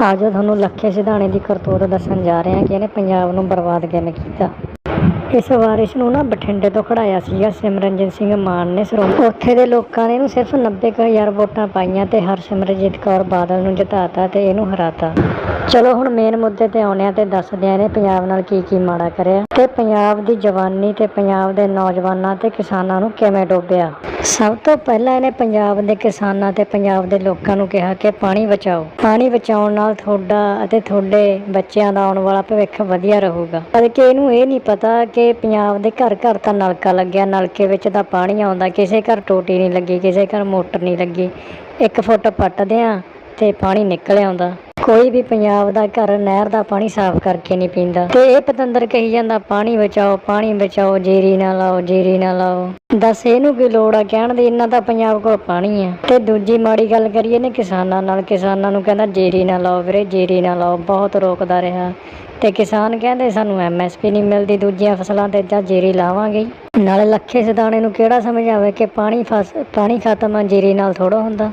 ਅੱਜ ਤੁਹਾਨੂੰ ਲੱਖੇ ਸਿਧਾਣੇ ਦੀ ਕਰਤੂਤ ਦੱਸਣ ਜਾ ਰਹੇ ਹਾਂ ਕਿ ਇਹਨੇ ਪੰਜਾਬ ਨੂੰ ਬਰਬਾਦ ਕਿਵੇਂ ਕੀਤਾ। ਇਸ ਵਾਰਿਸ਼ ਨੂੰ ਨਾ ਬਠਿੰਡੇ ਤੋਂ ਖੜਾਇਆ ਸੀਗਾ ਸਿਮਰਨਜੀਤ ਸਿੰਘ ਮਾਨ ਨੇ ਸਰੋਂ। ਉੱਥੇ ਦੇ ਲੋਕਾਂ ਨੇ ਇਹਨੂੰ ਸਿਰਫ 90000 ਵੋਟਾਂ ਪਾਈਆਂ ਤੇ ਹਰਸਿਮਰਜੀਤ ਕੌਰ ਬਾਦਲ ਨੂੰ ਜਿਤਾਤਾ ਤੇ ਇਹਨੂੰ ਹਰਾਤਾ। ਚਲੋ ਹੁਣ ਮੇਨ ਮੁੱਦੇ ਤੇ ਆਉਂਦੇ ਆ ਤੇ ਦੱਸਦੇ ਆ ਇਹਨੇ ਪੰਜਾਬ ਨਾਲ ਕੀ ਕੀ ਮਾੜਾ ਕਰਿਆ। ਤੇ ਪੰਜਾਬ ਦੀ ਜਵਾਨੀ ਤੇ ਪੰਜਾਬ ਦੇ ਨੌਜਵਾਨਾਂ ਤੇ ਕਿਸਾਨਾਂ ਨੂੰ ਕਿਵੇਂ ਡੋਬਿਆ? ਸਭ ਤੋਂ ਪਹਿਲਾਂ ਇਹਨੇ ਪੰਜਾਬ ਦੇ ਕਿਸਾਨਾਂ ਤੇ ਪੰਜਾਬ ਦੇ ਲੋਕਾਂ ਨੂੰ ਕਿਹਾ ਕਿ ਪਾਣੀ ਬਚਾਓ। ਪਾਣੀ ਬਚਾਉਣ ਨਾਲ ਤੁਹਾਡਾ ਅਤੇ ਤੁਹਾਡੇ ਬੱਚਿਆਂ ਦਾ ਆਉਣ ਵਾਲਾ ਭਵਿੱਖ ਵਧੀਆ ਰਹੂਗਾ। ਪਰ ਕਿ ਇਹਨੂੰ ਇਹ ਨਹੀਂ ਪਤਾ ਕਿ ਪੰਜਾਬ ਦੇ ਘਰ ਘਰ ਤਾਂ ਨਲਕਾ ਲੱਗਿਆ, ਨਲਕੇ ਵਿੱਚ ਤਾਂ ਪਾਣੀ ਆਉਂਦਾ, ਕਿਸੇ ਘਰ ਟੋਟੀ ਨਹੀਂ ਲੱਗੀ, ਕਿਸੇ ਘਰ ਮੋਟਰ ਨਹੀਂ ਲੱਗੀ। ਇੱਕ ਫੁੱਟ ਪੱਟਦੇ ਆ ਤੇ ਪਾਣੀ ਨਿਕਲ ਆਉਂਦਾ। ਕੋਈ ਵੀ ਪੰਜਾਬ ਦਾ ਘਰ, ਨਹਿਰ ਦਾ ਪਾਣੀ ਸਾਫ਼ ਕਰਕੇ ਨਹੀਂ ਪੀਂਦਾ। ਤੇ ਇਹ ਪਤੰਦਰ ਕਹੀ ਜਾਂਦਾ, ਪਾਣੀ ਬਚਾਓ ਪਾਣੀ ਬਚਾਓ, ਜੀਰੀ ਨਾ ਲਾਓ, ਜੀਰੀ ਨਾ ਲਾਓ। ਦੱਸ ਇਹਨੂੰ ਕੀ ਲੋੜ ਆ ਕਹਿਣ ਦੀ? ਇੰਨਾ ਤਾਂ ਪੰਜਾਬ ਕੋਲ ਪਾਣੀ ਆ। ਤੇ ਦੂਜੀ ਮਾੜੀ ਗੱਲ ਕਰੀਏ ਨੇ ਕਿਸਾਨਾਂ ਨਾਲ, ਕਿਸਾਨਾਂ ਨੂੰ ਕਹਿੰਦਾ, ਜੀਰੀ ਨਾ ਲਾਓ ਵੀਰੇ, ਜੀਰੀ ਨਾ ਲਾਓ। ਬਹੁਤ ਰੋਕਦਾ ਰਿਹਾ। ਤੇ ਕਿਸਾਨ ਕਹਿੰਦੇ ਸਾਨੂੰ ਐਮਐਸਪੀ ਨਹੀਂ ਮਿਲਦੀ, ਦੂਜੀਆਂ ਫਸਲਾਂ ਤੇ ਜਾਂ ਜੀਰੀ ਲਾਵਾਂਗੇ ਨਾਲੇ ਲੱਖੇ ਸਿਧਾਣੇ ਨੂੰ ਕਿਹੜਾ ਸਮਝਾਵੇ ਕਿ ਪਾਣੀ ਫਸ, ਪਾਣੀ ਖਤਮ ਆ, ਜੀਰੀ ਨਾਲ ਥੋੜਾ ਹੁੰਦਾ।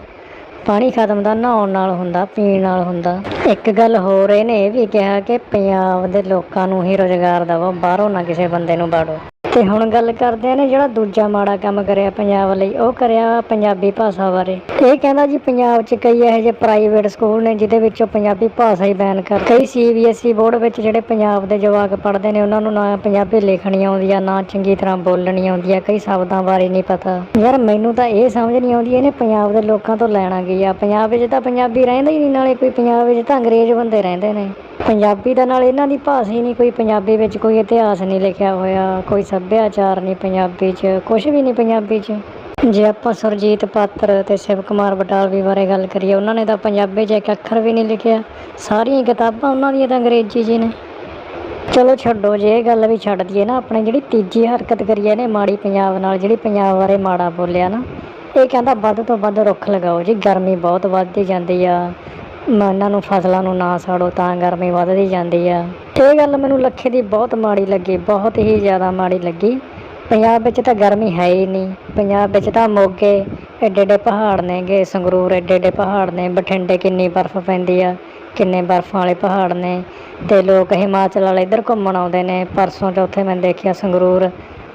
ਪਾਣੀ ਖਤਮ ਦਾ ਨਹਾਉਣ ਨਾਲ ਹੁੰਦਾ, ਪੀਣ ਨਾਲ ਹੁੰਦਾ। ਇੱਕ ਗੱਲ ਹੋਰ ਇਹਨੇ ਇਹ ਵੀ ਕਿਹਾ ਕਿ ਪੰਜਾਬ ਦੇ ਲੋਕਾਂ ਨੂੰ ਹੀ ਰੋਜ਼ਗਾਰ ਦਵੋ, ਬਾਹਰੋਂ ਨਾ ਕਿਸੇ ਬੰਦੇ ਨੂੰ ਬਾੜੋ। ਤੇ ਹੁਣ ਗੱਲ ਕਰਦੇ ਨੇ ਜਿਹੜਾ ਦੂਜਾ ਮਾੜਾ ਕੰਮ ਕਰਿਆ ਪੰਜਾਬ ਲਈ, ਉਹ ਕਰਿਆ ਪੰਜਾਬੀ ਭਾਸ਼ਾ ਬਾਰੇ। ਇਹ ਕਹਿੰਦਾ ਜੀ ਪੰਜਾਬ 'ਚ ਕਈ ਇਹੋ ਜਿਹੇ ਪ੍ਰਾਈਵੇਟ ਸਕੂਲ ਨੇ ਜਿਹਦੇ ਵਿੱਚੋਂ ਪੰਜਾਬੀ ਭਾਸ਼ਾ ਹੀ ਬੈਨ ਕਰ ਕਈ ਸੀਬੀਐਸਈ ਬੋਰਡ ਵਿੱਚ ਜਿਹੜੇ ਪੰਜਾਬ ਦੇ ਜਵਾਕ ਪੜ੍ਹਦੇ ਨੇ, ਉਹਨਾਂ ਨੂੰ ਨਾ ਪੰਜਾਬੀ ਲਿਖਣੀ ਆਉਂਦੀ ਆ, ਨਾ ਚੰਗੀ ਤਰ੍ਹਾਂ ਬੋਲਣੀ ਆਉਂਦੀ ਆ, ਕਈ ਸ਼ਬਦਾਂ ਬਾਰੇ ਨਹੀਂ ਪਤਾ। ਯਾਰ ਮੈਨੂੰ ਤਾਂ ਇਹ ਸਮਝ ਨਹੀਂ ਆਉਂਦੀ, ਇਹਨੇ ਪੰਜਾਬ ਦੇ ਲੋਕਾਂ ਤੋਂ ਲੈਣਾ ਕੀ ਆ? ਪੰਜਾਬ ਵਿੱਚ ਤਾਂ ਪੰਜਾਬੀ ਰਹਿੰਦਾ ਹੀ ਨਹੀਂ, ਨਾਲੇ ਕੋਈ ਪੰਜਾਬ ਵਿੱਚ ਤਾਂ ਅੰਗਰੇਜ਼ ਬੰਦੇ ਰਹਿੰਦੇ ਨੇ। ਪੰਜਾਬੀ ਦਾ ਨਾਲ ਇਹਨਾਂ ਦੀ ਭਾਸ਼ਾ ਹੀ ਨਹੀਂ, ਕੋਈ ਪੰਜਾਬੀ ਵਿੱਚ ਕੋਈ ਇਤਿਹਾਸ ਨਹੀਂ ਲਿਖਿਆ ਹੋਇਆ, ਕੋਈ ਸੱਭਿਆਚਾਰ ਨਹੀਂ ਪੰਜਾਬੀ 'ਚ, ਕੁਛ ਵੀ ਨਹੀਂ ਪੰਜਾਬੀ 'ਚ। ਜੇ ਆਪਾਂ ਸੁਰਜੀਤ ਪਾਤਰ ਅਤੇ ਸ਼ਿਵ ਕੁਮਾਰ ਬਟਾਲਵੀ ਬਾਰੇ ਗੱਲ ਕਰੀਏ, ਉਹਨਾਂ ਨੇ ਤਾਂ ਪੰਜਾਬੀ 'ਚ ਇੱਕ ਅੱਖਰ ਵੀ ਨਹੀਂ ਲਿਖਿਆ, ਸਾਰੀਆਂ ਕਿਤਾਬਾਂ ਉਹਨਾਂ ਦੀਆਂ ਤਾਂ ਅੰਗਰੇਜ਼ੀ 'ਚ ਹੀ ਨੇ। ਚਲੋ ਛੱਡੋ, ਜੇ ਇਹ ਗੱਲ ਵੀ ਛੱਡ ਦਈਏ ਨਾ, ਆਪਣੇ ਜਿਹੜੀ ਤੀਜੀ ਹਰਕਤ ਕਰੀਏ ਨੇ ਮਾੜੀ ਪੰਜਾਬ ਨਾਲ, ਜਿਹੜੀ ਪੰਜਾਬ ਬਾਰੇ ਮਾੜਾ ਬੋਲਿਆ ਨਾ, ਇਹ ਕਹਿੰਦਾ ਵੱਧ ਤੋਂ ਵੱਧ ਰੁੱਖ ਲਗਾਓ ਜੀ, ਗਰਮੀ ਬਹੁਤ ਵੱਧਦੀ ਜਾਂਦੀ ਆ ਇਹਨਾਂ ਨੂੰ ਫਸਲਾਂ ਨੂੰ ਨਾ ਸਾੜੋ ਤਾਂ ਗਰਮੀ ਵੱਧਦੀ ਜਾਂਦੀ ਆ। ਇਹ ਗੱਲ ਮੈਨੂੰ ਲੱਖੇ ਦੀ ਬਹੁਤ ਮਾੜੀ ਲੱਗੀ, ਬਹੁਤ ਹੀ ਜ਼ਿਆਦਾ ਮਾੜੀ ਲੱਗੀ। ਪੰਜਾਬ ਵਿੱਚ ਤਾਂ ਗਰਮੀ ਹੈ ਹੀ ਨਹੀਂ। ਪੰਜਾਬ ਵਿੱਚ ਤਾਂ ਮੋਗੇ ਐਡੇ ਐਡੇ ਪਹਾੜ ਨੇਗੇ, ਸੰਗਰੂਰ ਐਡੇ ਐਡੇ ਪਹਾੜ ਨੇ, ਬਠਿੰਡੇ ਕਿੰਨੀ ਬਰਫ਼ ਪੈਂਦੀ ਆ, ਕਿੰਨੇ ਬਰਫ਼ਾਂ ਵਾਲੇ ਪਹਾੜ ਨੇ। ਤੇ ਲੋਕ ਹਿਮਾਚਲ ਵਾਲੇ ਇੱਧਰ ਘੁੰਮਣ ਆਉਂਦੇ ਨੇ। ਪਰਸੋਂ ਚੌਥੇ ਮੈਂ ਦੇਖਿਆ ਸੰਗਰੂਰ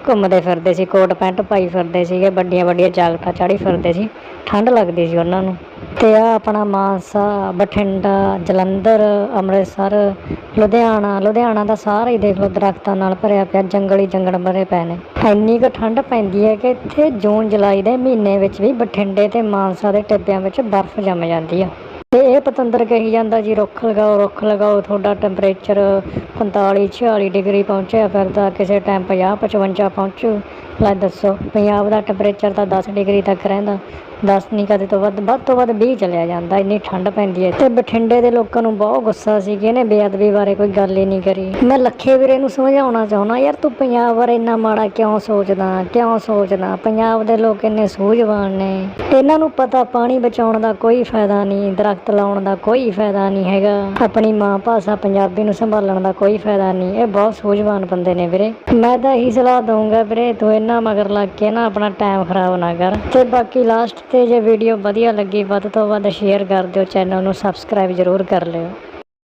ਘੁੰਮਦੇ ਫਿਰਦੇ ਸੀ, ਕੋਟ ਪੈਂਟ ਪਾਈ ਫਿਰਦੇ ਸੀਗੇ, ਵੱਡੀਆਂ ਵੱਡੀਆਂ ਜਾਕਟਾਂ ਚਾੜੀ ਫਿਰਦੇ ਸੀ ਠੰਡ ਲੱਗਦੀ ਸੀ ਉਹਨਾਂ ਨੂੰ। ਤੇ ਆ ਆਪਣਾ ਮਾਨਸਾ, ਬਠਿੰਡਾ, ਜਲੰਧਰ, ਅੰਮ੍ਰਿਤਸਰ, ਲੁਧਿਆਣਾ ਲੁਧਿਆਣਾ ਦਾ ਸਾਰਾ ਹੀ ਦੇਖ ਲਓ, ਦਰਖਤਾਂ ਨਾਲ ਭਰਿਆ ਪਿਆ, ਜੰਗਲੀ ਜੰਗਲ ਭਰੇ ਪਏ ਨੇ। ਇੰਨੀ ਕੁ ਠੰਡ ਪੈਂਦੀ ਹੈ ਕਿ ਇੱਥੇ ਜੂਨ ਜੁਲਾਈ ਦੇ ਮਹੀਨੇ ਵਿੱਚ ਵੀ ਬਠਿੰਡੇ ਤੇ ਮਾਨਸਾ ਦੇ ਟਿੱਬਿਆਂ ਵਿੱਚ ਬਰਫ਼ ਜੰਮ ਜਾਂਦੀ ਆ। ਤੇ ਇਹ ਪਤੰਦਰ ਕਹੀ ਜਾਂਦਾ ਜੀ, ਰੁੱਖ ਲਗਾਓ ਰੁੱਖ ਲਗਾਓ, ਤੁਹਾਡਾ ਟੈਂਪਰੇਚਰ 45 46 ਡਿਗਰੀ ਪਹੁੰਚਿਆ ਫਿਰਦਾ, ਕਿਸੇ ਟਾਈਮ 50 55 ਪਹੁੰਚੂ। ਲੈ ਦੱਸੋ, ਪੰਜਾਬ ਦਾ ਟੈਂਪਰੇਚਰ ਤਾਂ 10 ਡਿਗਰੀ ਤੱਕ ਰਹਿੰਦਾ। 10 ਨਹੀਂ ਕਦੇ ਤੋਂ ਵੱਧ ਵੱਧ ਤੋਂ ਵੱਧ 20 ਚਲਿਆ ਜਾਂਦਾ, ਇੰਨੀ ਠੰਡ ਪੈਂਦੀ ਹੈ ਤੇ ਬਠਿੰਡੇ ਦੇ ਲੋਕਾਂ ਨੂੰ ਬਹੁਤ ਗੁੱਸਾ ਸੀ ਕਿ ਇਹਨੇ ਬੇਅਦਬੀ ਬਾਰੇ ਕੋਈ ਗੱਲ ਹੀ ਨਹੀਂ ਕਰੀ। ਮੈਂ ਲੱਖੇ ਵੀਰੇ ਨੂੰ ਸਮਝਾਉਣਾ ਚਾਹੁੰਦਾ, ਯਾਰ ਤੂੰ ਪੰਜਾਬ ਬਾਰੇ ਇੰਨਾ ਮਾੜਾ ਕਿਉਂ ਸੋਚਦਾ ਕਿਉਂ ਸੋਚਦਾ? ਪੰਜਾਬ ਦੇ ਲੋਕ ਇੰਨੇ ਸੂਝਵਾਨ ਨੇ। ਇਹਨਾਂ ਨੂੰ ਪਤਾ ਪਾਣੀ ਬਚਾਉਣ ਦਾ ਕੋਈ ਫਾਇਦਾ ਨਹੀਂ, ਦਰਖਤ ਲਾਉਣ ਦਾ ਕੋਈ ਫਾਇਦਾ ਨਹੀਂ ਹੈਗਾ। ਆਪਣੀ ਮਾਂ ਭਾਸ਼ਾ ਪੰਜਾਬੀ ਨੂੰ ਸੰਭਾਲਣ ਦਾ ਕੋਈ ਫਾਇਦਾ ਨਹੀਂ। ਇਹ ਬਹੁਤ ਸੂਝਵਾਨ ਬੰਦੇ ਨੇ ਵੀਰੇ। ਮੈਂ ਤਾਂ ਇਹੀ ਸਲਾਹ ਦਊਂਗਾ ਵੀਰੇ, ਤੂੰ ਇਹਨਾਂ ਮਗਰ ਲੱਗ ਕੇ ਨਾ ਆਪਣਾ ਟਾਈਮ ਖਰਾਬ ਨਾ ਕਰ। ਤੇ ਬਾਕੀ ਲਾਸਟ ਤੇ ਜੇ ਵੀਡੀਓ ਵਧੀਆ ਲੱਗੀ, ਵੱਧ ਤੋਂ ਵੱਧ ਸ਼ੇਅਰ ਕਰ ਦਿਓ ਚੈਨਲ ਨੂੰ ਸਬਸਕ੍ਰਾਈਬ ਜ਼ਰੂਰ ਕਰ ਲਿਓ।